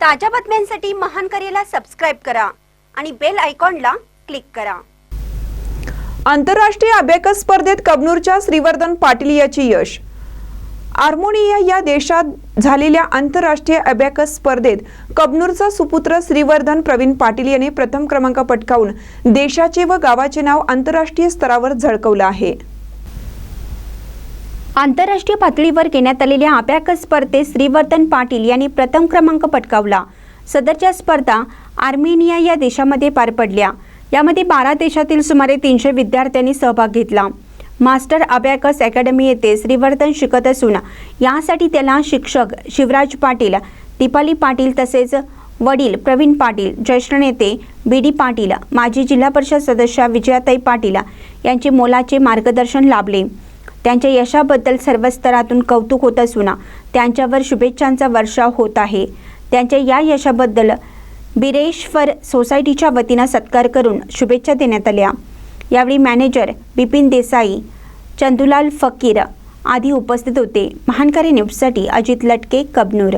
ताज्या बातम्यांसाठी महान करेला सबस्क्राईब करा आणि बेल आयकॉनला क्लिक करा. आंतरराष्ट्रीय अबॅकस स्पर्धेत कबनूरच्या श्रीवर्धन पाटील याची यश. आर्मोनिया या देशात झालेल्या आंतरराष्ट्रीय अबॅकस स्पर्धेत कबनूरचा सुपुत्र श्रीवर्धन प्रवीण पाटील याने प्रथम क्रमांक पटकावून देशाचे व गावाचे नाव आंतरराष्ट्रीय स्तरावर झळकवलं आहे. आंतरराष्ट्रीय पातळीवर घेण्यात आलेल्या अभ्याक स्पर्धेत श्रीवर्धन पाटील यांनी प्रथम क्रमांक पटकावला. सदरच्या स्पर्धा आर्मेनिया या देशामध्ये पार पडल्या. यामध्ये बारा देशातील सुमारे तीनशे विद्यार्थ्यांनी सहभाग घेतला. मास्टर अबॅकस अकॅडमी येथे श्रीवर्धन शिकत असून यासाठी त्याला शिक्षक शिवराज पाटील दीपाली पाटील तसेच वडील प्रवीण पाटील ज्येष्ठ नेते बी डी पाटील माजी जिल्हा परिषद सदस्या विजयाताई पाटील यांचे मोलाचे मार्गदर्शन लाभले. त्यांच्या यशाबद्दल सर्व स्तरातून कौतुक होत असून त्यांच्यावर शुभेच्छांचा वर्षाव होत आहे. त्यांच्या या यशाबद्दल बिरेश्वर सोसायटीच्या वतीनं सत्कार करून शुभेच्छा देण्यात आल्या. यावेळी मॅनेजर बिपिन देसाई चंदुलाल फकीर आदी उपस्थित होते. महानकारी न्यूजसाठी अजित लटके कबनूर.